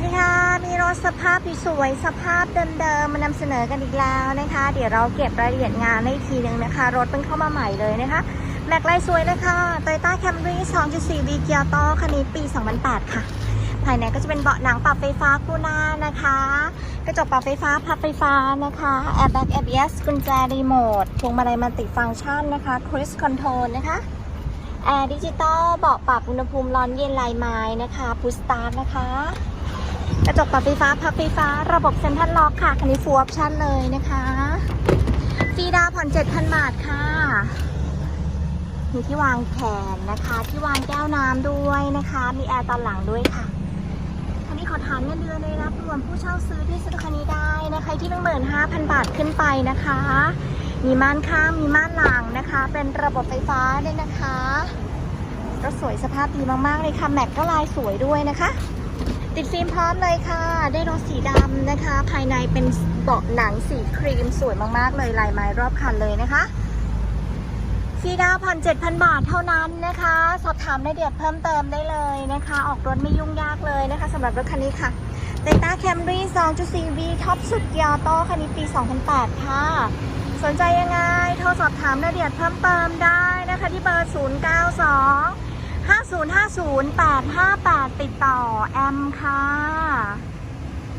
วัสดีค่ะ มีรถสภาพสวยสภาพเดิมๆมานำเสนอกันอีกแล้วนะคะ เดี๋ยวเราเก็บรายละเอียดงานในทีหนึ่งนะคะ รถเพิ่งเข้ามาใหม่เลยนะคะ แม็กไลสวยเลยค่ะ Toyota Camry 2.4 V Kyoto คันนี้ปี 2008 ค่ะ ภายในก็จะเป็นเบาะหนังปรับไฟฟ้าคู่หน้านะคะ กระจกปรับไฟฟ้าพับไฟฟ้านะคะ Airbag ABS กุญแจรีโมทพวงมาลัยมัลติฟังก์ชันนะคะ Cruise Control นะคะแอร์ดิจิตอลเบาะปรับอุณหภูมิร้อนเย็นลายไม้นะคะพุชสตาร์ทนะคะ กระจกปรับไฟฟ้าพับไฟฟ้า ระบบเซ็นทรัลล็อกค่ะ คันนี้ฟูออปชั่นเลยนะคะฟรีดาวน์ผ่อน 7,000 บาทค่ะ มีที่วางแขนนะคะ ที่วางแก้วน้ำด้วยนะคะ มีแอร์ตอนหลังด้วยค่ะ คันนี้ขอทานเงินเดือนเลยรับรวมผู้เช่าซื้อที่ซื้อคันนี้ได้นะคะที่หนึ่งหมื่นห้าพันบาทขึ้นไปนะคะ มีม่านข้าง มีม่านหลังนะคะ เป็นระบบไฟฟ้าด้วยนะคะรถสวยสภาพดีมากๆเลยค่ะ แม็กก็ลายสวยด้วยนะคะ ติดฟิล์มพร้อมเลยค่ะ ได้รถสีดำนะคะ ภายในเป็นเบาะหนังสีครีมสวยมากๆเลยลายไม้รอบคันเลยนะคะฟรีดาวน์ผ่อน7,000 บาทเท่านั้นนะคะ สอบถามรายละเอียดเพิ่มเติมได้เลยนะคะ ออกรถไม่ยุ่งยากเลยนะคะสำหรับรถคันนี้ค่ะ Toyota Camry 2.4V ท็อปสุดยอโต้คันนี้ปี 2008 ค่ะ สนใจยังไง โทรสอบถามรายละเอียดเพิ่มเติมได้นะคะที่เบอร์ 092 050858 ติดต่อแอมค่ะ